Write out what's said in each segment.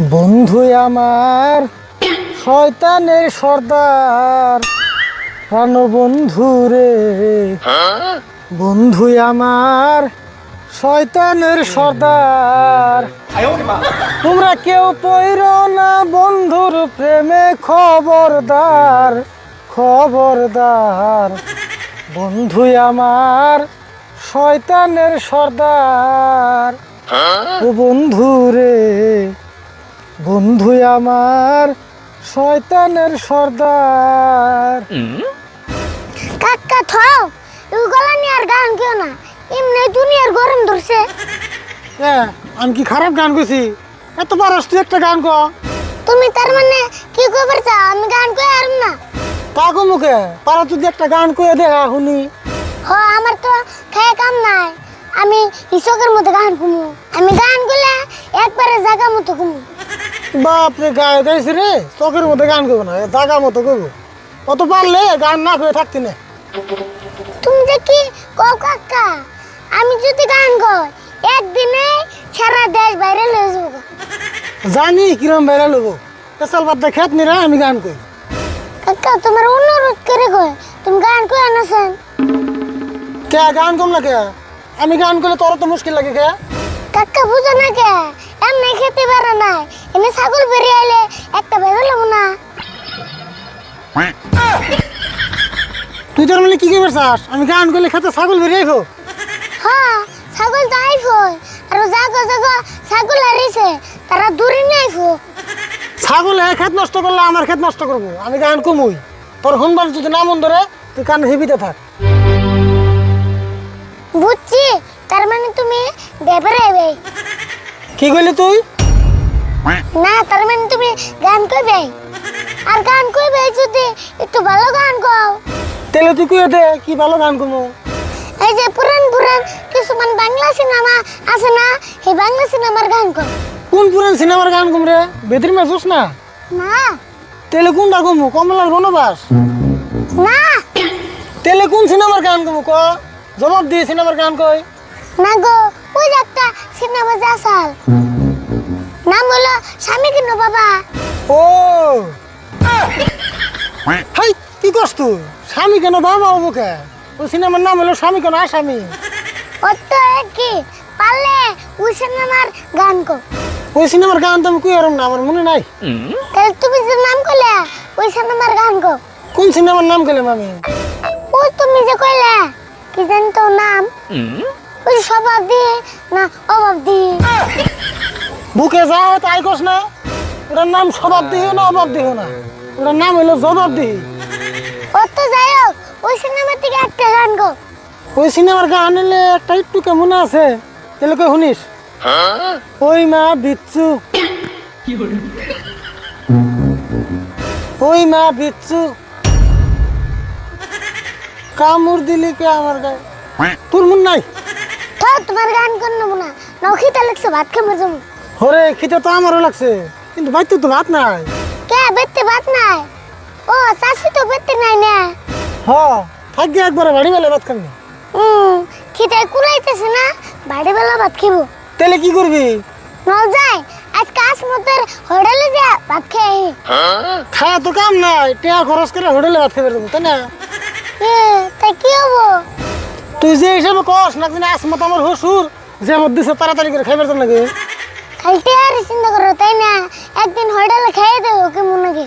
বন্ধু আমার, শয়তানের সর্দার। প্রাণ বন্ধু রে। বন্ধু আমার, শয়তানের সর্দার। তোমরা কেউ পইর না বন্ধুর প্রেমে খবরদার খবরদার। বন্ধু আমার, শয়তানের সর্দার। ও বন্ধু রে। বন্ধু আমার শয়তানের সর্দার। কাকা থাও এই গলা নিয়ে আর গান কেউ না। এমনি দুনিয়ার গরম ধরছে। এ, আমি কি খারাপ গান করছি এত পারস তুই একটা গান কর তুমি তার মানে কি কইবার চাও? আমি গান কই আর না। কাকু মুখে পারা তুই একটা গান কয়ে দেখা শুনি হ আমার তো খেয়ে কাম নাই। আমি ইসকের মতো গান কুমু আমি গান করলে একবারে জায়গা মতো কুমু বাপরে গায়ে গাইছি রে। চোখের মধ্যে গান করব না জাগা মতো করব। অত পারলে গান না করে থাকতি না। তুমি যে কি কও কাকা আমি যদি গান কই একদিনে সারা দেশ বাইরে লয়ে যাব। জানি কিরম বেড়া লোবো পেশাল বাদ খেত নিরা আমি গান করি কাকা তোমার অনুরোধ করে কয় তুমি গান কই আনাছেন? কে গান কম কে? আমি গান করলে তোর তো মুশকিল লাগে কে? কাকা বুঝো না কে? এমনি খেতে পারে না এনে ছাগল বেরিয়ে আইলে একটা ভেজে লব না। তুই তোর মানে কি করবে চাস আমি গান করলে খেতে ছাগল বেরিয়ে আইবো? হ্যাঁ ছাগল তো আইফো আর জাগো জাগো ছাগল হারিছে তারা দূরে নিয়ে আইফো ছাগল হ্যাঁ খেত নষ্ট করলে আমার খেত নষ্ট করব। আমি গান কমুই। তোর শুনবার যদি না মন ধরে তুই কান হেবিতে থাক। বুঝছি তার মানে তুমি আইবে কি কইলি তুই? না তার মানে তুমি গান কইবে? আর গান কইবে যদি একটু ভালো গান গাও তেলে তুই দে কি ভালো গান কমু? এই যে পুরান পুরান কিছুমান বাংলা সিনেমা আছে না এই বাংলা সিনেমার গান কর কোন পুরান সিনেমার গান কম রে? বেদরি মাসুস না? না। তেলে কোনটা কমু কমলার বনবাস? না। তেলে কোন সিনেমার গান কমু ক? জবাব দিয়ে সিনেমার গান কই। না গো ওই যে একটা সিনেমা যে আসাল। নাম হলো স্বামী কিন্ন বাবা? ও! হাই কি করছ তুই? স্বামী কেন বাবা মুখে ওই সিনেমার নাম হলো স্বামী কেন আসামি? ও তো কি পারলে ওই সিনেমার গান কো। ওই সিনেমার গান তো আমি কুই আরম না আমার মনে নাই। তাহলে তুমি যে নাম করলে ওই সিনেমার গান কো। কোন সিনেমার নাম গেলাম আমি? ওই তুমি যে কইলে কি জানি তো নাম? ওই স্বভাব দিয়ে না অভাব দিয়ে। বুকে যা তাই কস না। ওটার নাম স্বভাব দিহ না অভাব দিহ না? ওটার নাম হলো জবাব দিহি ও তো যাই হোক ওই সিনেমা থেকে একটা গান গো। ওই সিনেমার গান এলে একটা একটু কেমন আছে? তাহলে কই শুনিস? ওই মা বিচ্ছু। ওই মা বিচ্ছু। কামড় দিলি কে আমার গায়ে? তোর মন নাই? তোমার গান কর নেব না। নখিতা লাগছে ভাত খাবার যাব হরে খিদে তো আমারও লাগছে কিন্তু বাইতে তো ভাত নাই। কে বেতে ভাত নাই? ও চাষি তো বেতে নাই না। হ থাকি একবারে বাড়ি বেলা ভাত খাবি হুম খিদে কুলাইতেছে না বাড়ি বেলা ভাত খাব তাহলে কি করবি? নল যাই আজকে আসমতের হোটেলে যা ভাত খেয়ে আহি। খাওয়া তো কাম নাই টিয়া খরচ করে হোটেলে ভাত খাবে দেবো তাই না? এ, তাই কি হব? তুই যে হিসাবে কস না কিন্তু আসমত আমার হসুর যে মধ্যে দিছে তাড়াতাড়ি করে খাইবার জন্য লাগে। টিয়ারি চিন্তা করো তাই না? একদিন হোটেলে খেয়ে দেবো কেমন নাকি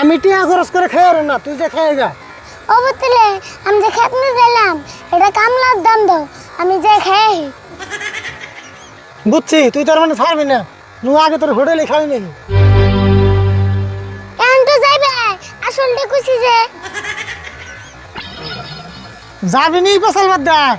আমি টিয়া খরচ করে খাই আর না তুই যে খাই গা ও বতলে আমি যে খেতনে দিলাম এটা কামলার দাম দাও আমি যে খেয়ে। বুঝছি তুই তার মানে ছাড়বি না। নু আগে তোর হোটেলে খাবি নাকি? এখন তো যাইবে আসলটা খুশি যে। যাবি নি দেখ।